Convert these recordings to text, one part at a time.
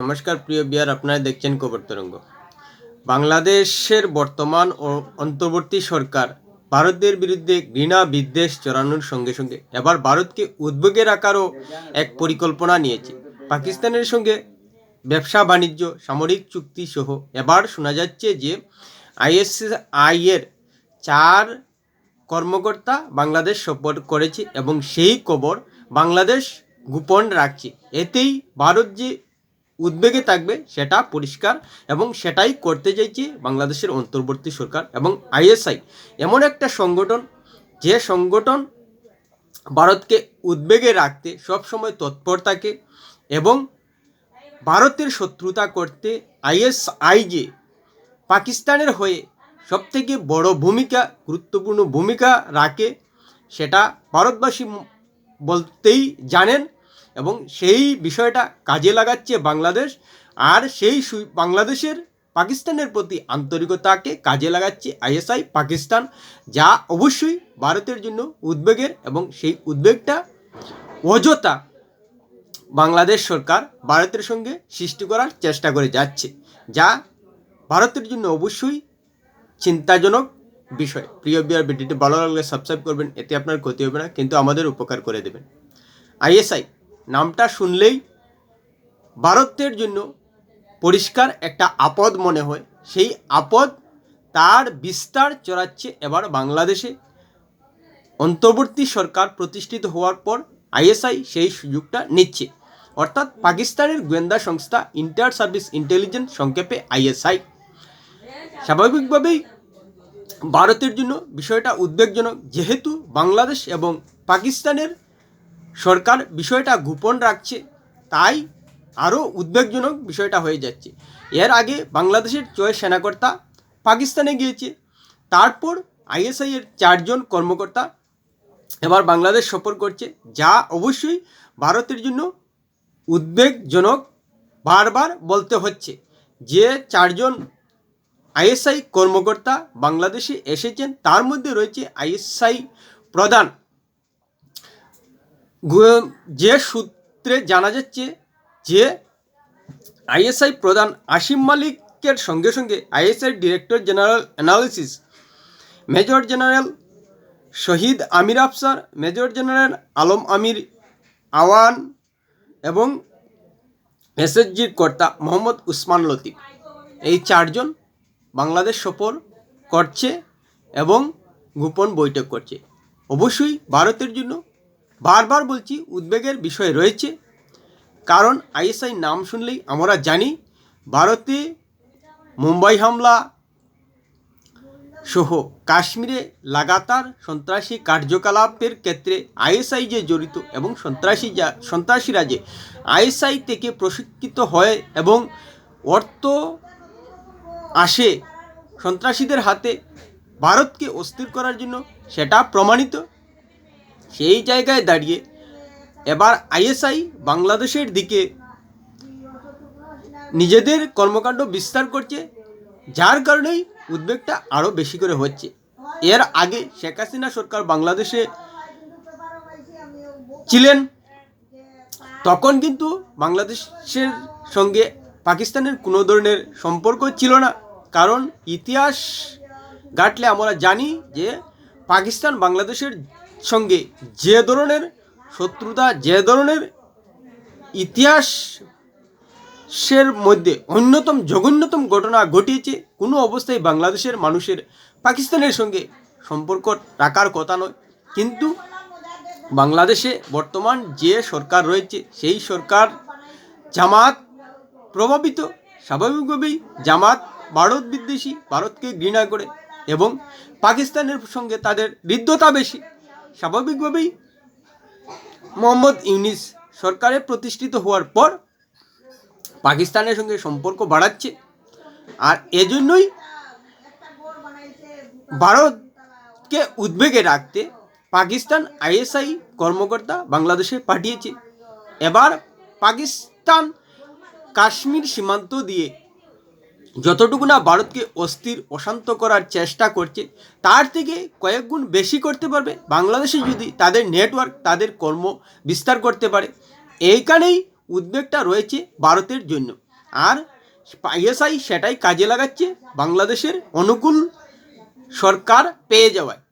নমস্কার, প্রিয় বিয়ার আপনারা দেখছেন খবর তরঙ্গ। বাংলাদেশের বর্তমান ও অন্তর্বর্তী সরকার ভারতের বিরুদ্ধে ঘৃণা বিদ্বেষ চড়ানোর সঙ্গে সঙ্গে এবার ভারতকে উদ্বেগে রাখারও এক পরিকল্পনা নিয়েছে। পাকিস্তানের সঙ্গে ব্যবসা, বাণিজ্য, সামরিক চুক্তি সহ এবার শোনা যাচ্ছে যে আইএসআই এর চার কর্মকর্তা বাংলাদেশ সফর করেছে এবং সেই খবর বাংলাদেশ গোপন রাখছে। এতেই ভারত যে উদ্বেগে থাকবে, সেটা পরিষ্কার এবং সেটাই করতে চাইছে বাংলাদেশের অন্তর্বর্তী সরকার এবং আইএসআই। এমন একটা সংগঠন, যে সংগঠন ভারতকে উদ্বেগে রাখতে সবসময় তৎপর থাকে এবং ভারতের শত্রুতা করতে আইএসআই যে পাকিস্তানের হয়ে সবথেকে বড় ভূমিকা, গুরুত্বপূর্ণ ভূমিকা রাখে, সেটা ভারতবাসী বলতেই জানেন। এবং সেই বিষয়টা কাজে লাগাচ্ছে বাংলাদেশ, আর সেই বাংলাদেশের পাকিস্তানের প্রতি আন্তরিকতাকে কাজে লাগাচ্ছে আইএসআই পাকিস্তান, যা অবশ্যই ভারতের জন্য উদ্বেগের এবং সেই উদ্বেগটা অযথা বাংলাদেশ সরকার ভারতের সঙ্গে সৃষ্টি করার চেষ্টা করে যাচ্ছে, যা ভারতের জন্য অবশ্যই চিন্তাজনক বিষয়। প্রিয় বিয়ার ভিডিওটি ভালো লাগলে সাবস্ক্রাইব করবেন, এতে আপনার ক্ষতি হবে না, কিন্তু আমাদের উপকার করে দেবেন। আইএসআই নামটা শুনলেই ভারতের জন্য পরিষ্কার একটা আপদ মনে হয়। সেই আপদ তার বিস্তার চড়াচ্ছে এবার বাংলাদেশে। অন্তর্বর্তী সরকার প্রতিষ্ঠিত হওয়ার পর আইএসআই সেই সুযোগটা নিচ্ছে। অর্থাৎ পাকিস্তানের গোয়েন্দা সংস্থা ইন্টার সার্ভিস ইন্টেলিজেন্স সংক্ষেপে আইএসআই। স্বাভাবিকভাবেই ভারতের জন্য বিষয়টা উদ্বেগজনক। যেহেতু বাংলাদেশ এবং পাকিস্তানের সরকার বিষয়টা গোপন রাখছে, তাই আরও উদ্বেগজনক বিষয়টা হয়ে যাচ্ছে। এর আগে বাংলাদেশের ছয় সেনাকর্তা পাকিস্তানে গিয়েছে, তারপর আইএসআই এর চারজন কর্মকর্তা এবার বাংলাদেশ সফর করছে, যা অবশ্যই ভারতের জন্য উদ্বেগজনক বারবার বলতে হচ্ছে যে চারজন আইএসআই কর্মকর্তা বাংলাদেশে এসেছেন, তার মধ্যে রয়েছে আইএসআই প্রধান যে সূত্রে জানা যাচ্ছে যে আইএসআই প্রধান আসিম মালিকের সঙ্গে সঙ্গে ISI director general analysis, major general Shahid Amir Afsar, major general Alam Amir Awan এবং এসএসজির কর্তা মোহাম্মদ উসমান লতিফ। এই চারজন বাংলাদেশ সফর করছে এবং গোপন বৈঠক করছে। অবশ্যই ভারতের জন্য বারবার বলছি উদ্বেগের বিষয় রয়েছে। কারণ আইএসআই নাম শুনলেই আমরা জানি, ভারতে মুম্বাই হামলা সহ কাশ্মীরে লাগাতার সন্ত্রাসী কার্যকলাপের ক্ষেত্রে আইএসআই যে জড়িত এবং সন্ত্রাসী যা, সন্ত্রাসীরা যে আইএসআই থেকে প্রশিক্ষিত হয় এবং অর্থ আসে সন্ত্রাসীদের হাতে, ভারতকে অস্থির করার জন্য সেটা প্রমাণিত। সেই জায়গায় দাঁড়িয়ে এবার আইএসআই বাংলাদেশের দিকে নিজেদের কর্মকাণ্ড বিস্তার করছে, যার কারণেই উদ্বেগটা আরও বেশি করে হচ্ছে। এর আগে শেখ হাসিনা সরকার বাংলাদেশে ছিলেন, তখন কিন্তু বাংলাদেশের সঙ্গে পাকিস্তানের কোনো ধরনের সম্পর্ক ছিল না। কারণ ইতিহাস ঘাটলে আমরা জানি যে পাকিস্তান বাংলাদেশের সঙ্গে যে ধরনের শত্রুতা, যে ধরনের ইতিহাসের মধ্যে অন্যতম জঘন্যতম ঘটনা ঘটিয়েছে, কোনো অবস্থায় বাংলাদেশের মানুষের, পাকিস্তানের সঙ্গে সম্পর্ক রাখার কথা নয়। কিন্তু বাংলাদেশে বর্তমান যে সরকার রয়েছে, সেই সরকার জামাত প্রভাবিত। স্বাভাবিকভাবেই জামাত ভারত বিদ্বেষী, ভারতকে ঘৃণা করে এবং পাকিস্তানের সঙ্গে তাদের হৃদ্যতা বেশি। স্বাভাবিকভাবেই মোহাম্মদ ইউনিস সরকারে প্রতিষ্ঠিত হওয়ার পর পাকিস্তানের সঙ্গে সম্পর্ক বাড়াচ্ছে। আর এজন্যই ভারতকে উদ্বেগে রাখতে পাকিস্তান আইএসআই কর্মকর্তা বাংলাদেশে পাঠিয়েছে। এবার পাকিস্তান কাশ্মীর সীমান্ত দিয়ে যতটুকু না ভারতকে অস্থির, অশান্ত করার চেষ্টা করছে, তার থেকে কয়েক গুণ বেশি করতে পারবে বাংলাদেশে যদি তাদের নেটওয়ার্ক তাদের কর্ম বিস্তার করতে পারে। এইখানেই উদ্বেগটা রয়েছে ভারতের জন্য। আর আইএসআই সেটাই কাজে লাগাচ্ছে বাংলাদেশের অনুকূল সরকার পেয়ে যাওয়ায়।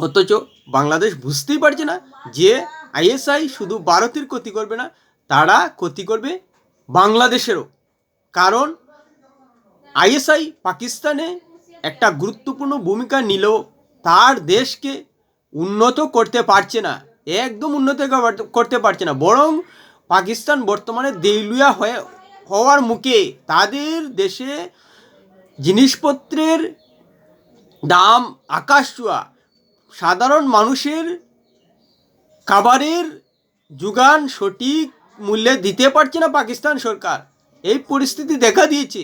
অথচ বাংলাদেশ বুঝতেই পারছে না যে আইএসআই শুধু ভারতের ক্ষতি করবে না, তারা ক্ষতি করবে বাংলাদেশেরও। কারণ আইএসআই পাকিস্তানে একটা গুরুত্বপূর্ণ ভূমিকা নিলেও তার দেশকে উন্নত করতে পারছে না, একদম উন্নত করতে পারছে না। বরং পাকিস্তান বর্তমানে দেউলিয়া হয়ে, হওয়ার মুখে তাদের দেশে জিনিসপত্রের দাম, আকাশ ছোঁয়া, সাধারণ মানুষের খাবারের যোগান সঠিক মূল্যে দিতে পারছে না পাকিস্তান সরকার। এই পরিস্থিতি দেখা দিয়েছে।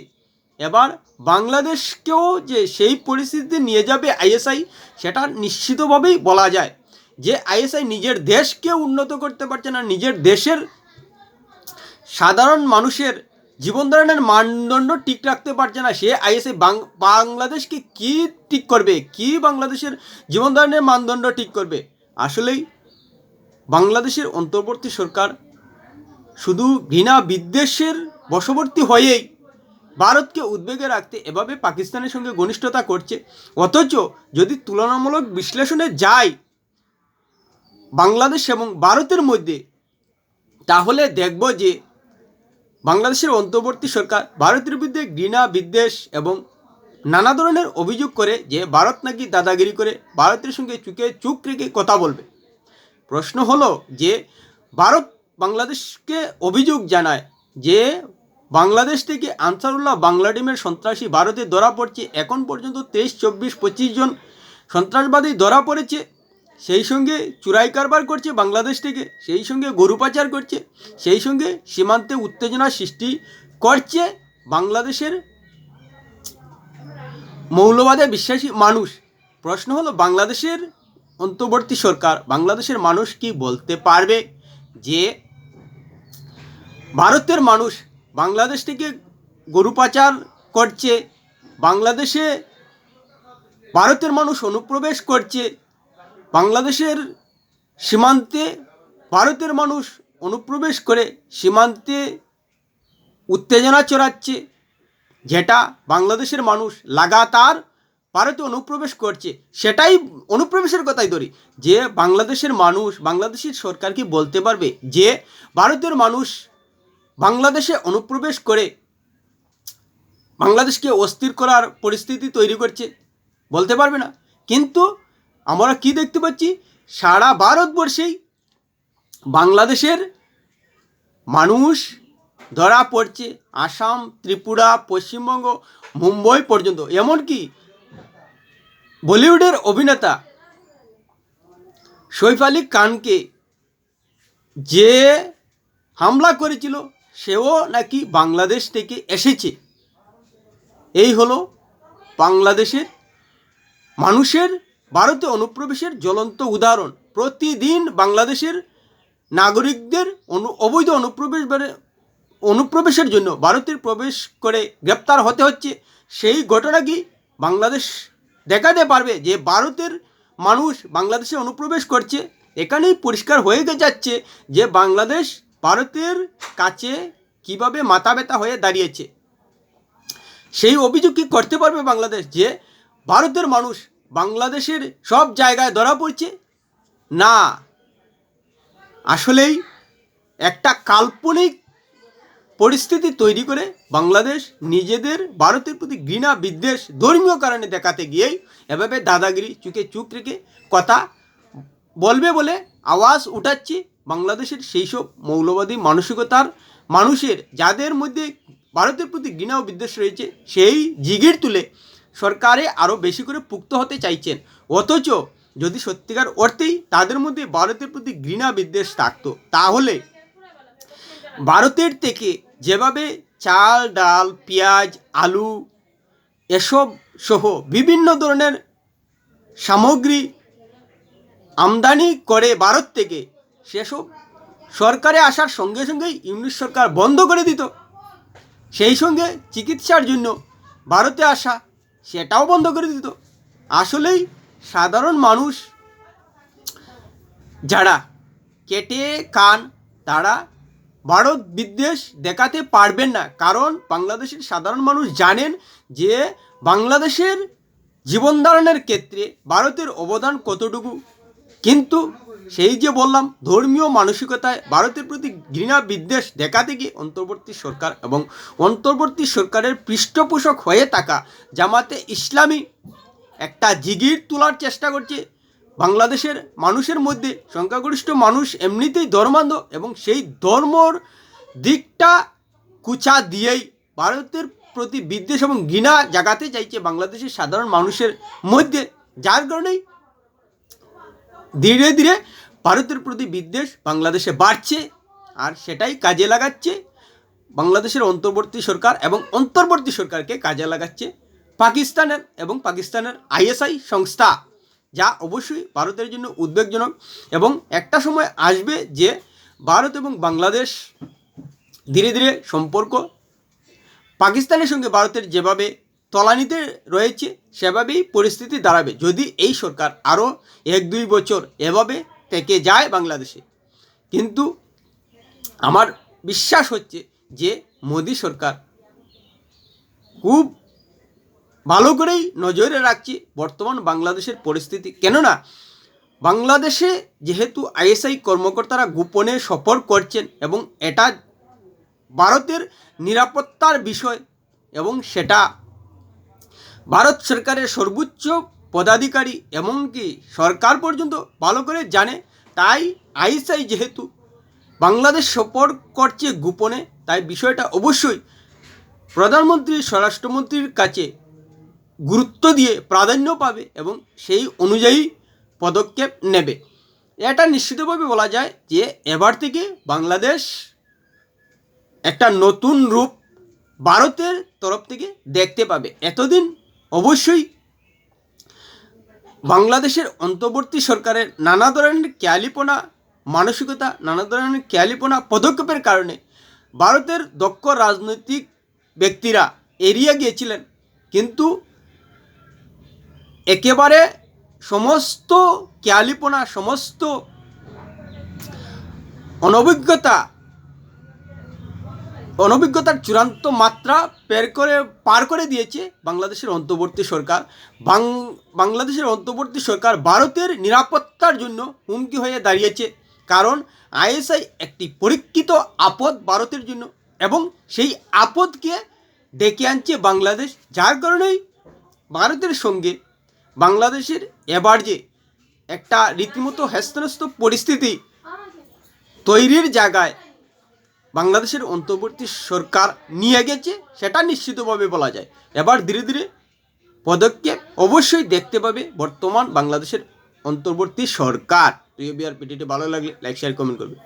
এবার বাংলাদেশকেও যে সেই পরিস্থিতিতে নিয়ে যাবে আইএসআই, সেটা নিশ্চিতভাবেই বলা যায় যে আইএসআই নিজের দেশকে উন্নত করতে পারছে না, নিজের দেশের সাধারণ মানুষের জীবনধারণের মানদণ্ড ঠিক রাখতে পারছে না। সে আইএসআই বাংলাদেশকে কি ঠিক করবে? কি বাংলাদেশের জীবনধারণের মানদণ্ড ঠিক করবে? আসলেই বাংলাদেশের অন্তর্বর্তী সরকার শুধু ঘৃণা বিদ্বেষের বশবর্তী হয়েই ভারতকে উদ্বেগে রাখতে এভাবে পাকিস্তানের সঙ্গে ঘনিষ্ঠতা করছে। অথচ যদি তুলনামূলক বিশ্লেষণে যায় বাংলাদেশ এবং ভারতের মধ্যে, তাহলে দেখব যে বাংলাদেশের অন্তর্বর্তী সরকার ভারতের বিরুদ্ধে ঘৃণা, বিদ্বেষ এবং নানা ধরনের অভিযোগ করে যে ভারত নাকি দাদাগিরি করে ভারতের সঙ্গে চুকে চুক রেখে কথা বলবে। প্রশ্ন হলো যে ভারত বাংলাদেশকে অভিযোগ জানায় যে বাংলাদেশ থেকে আনসারুল্লাহ বাংলা টিমের সন্ত্রাসী ভারতে ধরা পড়ছে। এখন পর্যন্ত তেইশ, চব্বিশ, পঁচিশ জন সন্ত্রাসবাদী ধরা পড়েছে। সেই সঙ্গে চুরাই কারবার করছে বাংলাদেশ থেকে, সেই সঙ্গে গরু পাচার করছে, সেই সঙ্গে সীমান্তে উত্তেজনা সৃষ্টি করছে বাংলাদেশের মৌলবাদে বিশ্বাসী মানুষ। প্রশ্ন হলো, বাংলাদেশের অন্তর্বর্তী সরকার, বাংলাদেশের মানুষ কি বলতে পারবে যে ভারতের মানুষ বাংলাদেশ থেকে গরু পাচার করছে, বাংলাদেশে ভারতের মানুষ অনুপ্রবেশ করছে, বাংলাদেশের সীমান্তে ভারতের মানুষ অনুপ্রবেশ করে সীমান্তে উত্তেজনা চড়াচ্ছে যেটা বাংলাদেশের মানুষ লাগাতার ভারতে অনুপ্রবেশ করছে। সেটাই অনুপ্রবেশের কথাই ধরি। যে বাংলাদেশের মানুষ, বাংলাদেশের সরকার কি বলতে পারবে? যে ভারতের মানুষ বাংলাদেশে অনুপ্রবেশ করে বাংলাদেশকে অস্থির করার পরিস্থিতি তৈরি করছে, বলতে পারবে না। কিন্তু আমরা কি দেখতে পাচ্ছি? সারা ভারতবর্ষেই বাংলাদেশের মানুষ ধরা পড়ছে আসাম, ত্রিপুরা, পশ্চিমবঙ্গ, মুম্বই পর্যন্ত। এমনকি বলিউডের অভিনেতা সৈফ আলী খানকে যে হামলা করেছিল সেও নাকি বাংলাদেশ থেকে এসেছে। এই হলো বাংলাদেশের মানুষের, ভারতে অনুপ্রবেশের জ্বলন্ত উদাহরণ। প্রতিদিন বাংলাদেশের নাগরিকদের অনু, অবৈধ অনুপ্রবেশ অনুপ্রবেশের জন্য ভারতের প্রবেশ করে গ্রেপ্তার হতে হচ্ছে। সেই ঘটনা কি বাংলাদেশ দেখাতে পারবে যে ভারতের মানুষ বাংলাদেশে অনুপ্রবেশ করছে? এখানেই পরিষ্কার হয়ে যাচ্ছে যে বাংলাদেশ ভারতের কাছে কীভাবে মাথা ব্যথা হয়ে দাঁড়িয়েছে? সেই অভিযোগ কি করতে পারবে বাংলাদেশ যে ভারতের মানুষ বাংলাদেশের সব জায়গায় ধরা পড়ছে? না। আসলেই একটা কাল্পনিক পরিস্থিতি তৈরি করে বাংলাদেশ নিজেদের ভারতের প্রতি ঘৃণা, বিদ্বেষ ধর্মীয় কারণে দেখাতে গিয়েই এভাবে দাদাগিরি চুকে চুপ রেখে কথা বলবে বলে আওয়াজ উঠাচ্ছে বাংলাদেশের সেই সব মৌলবাদী মানসিকতার মানুষের, যাদের মধ্যে ভারতের প্রতি ঘৃণা ও বিদ্বেষ রয়েছে, সেই জিগির তুলে সরকারে আরও বেশি করে পুক্ত হতে চাইছেন। অথচ যদি সত্যিকার অর্থেই তাদের মধ্যে ভারতের প্রতি ঘৃণা, বিদ্বেষ থাকতো, তাহলে ভারতের থেকে যেভাবে চাল, ডাল, পেঁয়াজ, আলু এসব সহ বিভিন্ন ধরনের সামগ্রী আমদানি করে ভারত থেকে সেসব সরকারে আসার সঙ্গে সঙ্গেই ইংলিশ সরকার বন্ধ করে দিত। সেই সঙ্গে চিকিৎসার জন্য ভারতে আসা সেটাও বন্ধ করে দিত। আসলেই সাধারণ মানুষ যারা কেটে, কান, তারা ভারত বিদ্বেষ দেখাতে পারবেন না। কারণ বাংলাদেশের সাধারণ মানুষ জানেন যে বাংলাদেশের জীবন ধারণের ক্ষেত্রে ভারতের অবদান কতটুকু। কিন্তু সেই যে বললাম, ধর্মীয় মানসিকতায় ভারতের প্রতি ঘৃণা, বিদ্বেষ দেখাতে গিয়ে অন্তর্বর্তী সরকার এবং অন্তর্বর্তী সরকারের পৃষ্ঠপোষক হয়ে থাকা জামাতে ইসলামী একটা জিগির তোলার চেষ্টা করছে। বাংলাদেশের মানুষের মধ্যে সংখ্যাগরিষ্ঠ মানুষ এমনিতেই ধর্মান্ধ এবং সেই ধর্মর দিকটা কুচা দিয়েই ভারতের প্রতি বিদ্বেষ এবং ঘৃণা জাগাতে চাইছে বাংলাদেশের সাধারণ মানুষের মধ্যে, যার কারণেই ধীরে ধীরে ভারতের প্রতি বিদ্বেষ বাংলাদেশে বাড়ছে আর সেটাই কাজে লাগাচ্ছে। বাংলাদেশের অন্তর্বর্তী সরকার এবং অন্তর্বর্তী সরকারকে কাজে লাগাচ্ছে পাকিস্তানের এবং পাকিস্তানের আইএসআই সংস্থা, যা অবশ্যই ভারতের জন্য উদ্বেগজনক এবং একটা সময় আসবে যে ভারত এবং বাংলাদেশ ধীরে ধীরে সম্পর্ক, পাকিস্তানের সঙ্গে ভারতের যেভাবে তলানিতে রয়েছে, সেভাবেই পরিস্থিতি দাঁড়াবে যদি এই সরকার আরও এক দুই বছর এভাবে থেকে যায় বাংলাদেশে। কিন্তু আমার বিশ্বাস হচ্ছে যে মোদি সরকার খুব ভালো করেই নজরে রাখছি বর্তমান বাংলাদেশের পরিস্থিতি। কেননা বাংলাদেশে যেহেতু আইএসআই কর্মকর্তারা গোপনে সফর করছেন এবং এটা ভারতের নিরাপত্তার বিষয় এবং সেটা ভারত সরকারের সর্বোচ্চ পদাধিকারী এমনকি সরকার পর্যন্ত ভালো করে জানে, তাই আইএসআই যেহেতু বাংলাদেশ সফর করছে গোপনে, তাই বিষয়টা অবশ্যই প্রধানমন্ত্রী, স্বরাষ্ট্রমন্ত্রীর কাছে গুরুত্ব দিয়ে প্রাধান্য পাবে এবং সেই অনুযায়ী পদক্ষেপ নেবে। এটা নিশ্চিতভাবে বলা যায় যে এবার থেকে বাংলাদেশ একটা নতুন রূপ ভারতের তরফ থেকে দেখতে পাবে। এতদিন অবশ্যই বাংলাদেশের অন্তর্বর্তী সরকারের নানা ধরনের ক্যালিপনা, মানসিকতা, নানা ধরনের ক্যালিপনা পদক্ষেপের কারণে ভারতের দক্ষ রাজনৈতিক ব্যক্তিরা এড়িয়ে গিয়েছিলেন। কিন্তু একেবারে সমস্ত ক্যালিপনা, সমস্ত অনভিজ্ঞতা অনভিজ্ঞতার চূড়ান্ত মাত্রা পের করে, পার করে দিয়েছে বাংলাদেশের অন্তর্বর্তী সরকার। বাং, বাংলাদেশের অন্তর্বর্তী সরকার ভারতের নিরাপত্তার জন্য হুমকি হয়ে দাঁড়িয়েছে কারণ আইএসআই একটি পরীক্ষিত আপদ ভারতের জন্য এবং সেই আপদকে ডেকে আনছে বাংলাদেশ, যার কারণেই ভারতের সঙ্গে বাংলাদেশের এবার যে একটা রীতিমতো হ্যাস্তন্যস্ত পরিস্থিতি তৈরির জায়গায় বাংলাদেশের অন্তর্বর্তী সরকার নিয়ে গেছে, সেটা নিশ্চিতভাবে বলা যায়। এবার ধীরে ধীরে পদক্ষেপ অবশ্যই দেখতে পাবে বর্তমান বাংলাদেশের অন্তর্বর্তী সরকার। প্রিয় বিআর পিটিটি ভালো লাগলে লাইক শেয়ার কমেন্ট করবে।